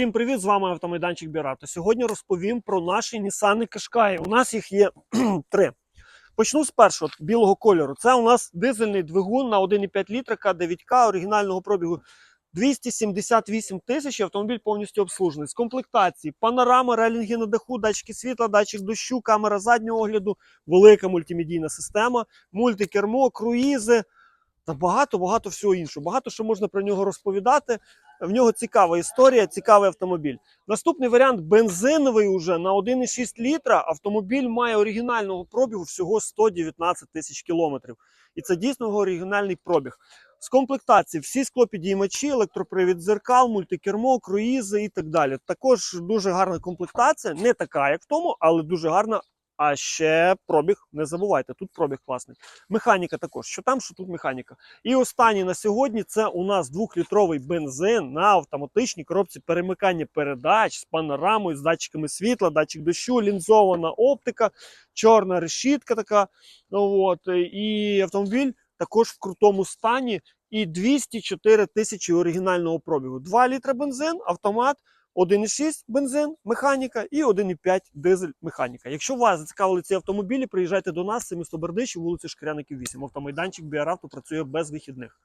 Всім привіт! З вами автомайданчик Бірато. Сьогодні розповім про наші Nissan Qashqai. У нас їх є три. Почну з першого білого кольору. Це у нас дизельний двигун на 1,5 літра К9К оригінального пробігу 278 тисяч. Автомобіль повністю обслужений. З комплектації, панорама, релінги на даху, датчики світла, датчик дощу, камера заднього огляду, велика мультимедійна система, мультикермо, круїзи та багато-багато всього іншого. Багато що можна про нього розповідати. В нього цікава історія, цікавий автомобіль. Наступний варіант бензиновий уже на 1,6 літра. Автомобіль має оригінального пробігу всього 119 тисяч кілометрів. І це дійсно його оригінальний пробіг. З комплектації всі склопідіймачі, електропривід дзеркал, мультикермо, круїзи і так далі. Також дуже гарна комплектація, не така, як в тому, але дуже гарна. А ще пробіг, не забувайте, тут пробіг класний. Механіка також, що там, що тут механіка. І останній на сьогодні це у нас двохлітровий бензин на автоматичній коробці перемикання передач з панорамою, з датчиками світла, датчик дощу, лінзована оптика, чорна решітка така. От, і автомобіль також в крутому стані. І 204 тисячі оригінального пробігу. 2 літра бензин, автомат. 1,6 бензин, механіка і 1,5 дизель механіка. Якщо вас зацікавили ці автомобілі, приїжджайте до нас, це місто Бердичі, вулиця Шкіряників 8. Автомайданчик Біаравто працює без вихідних.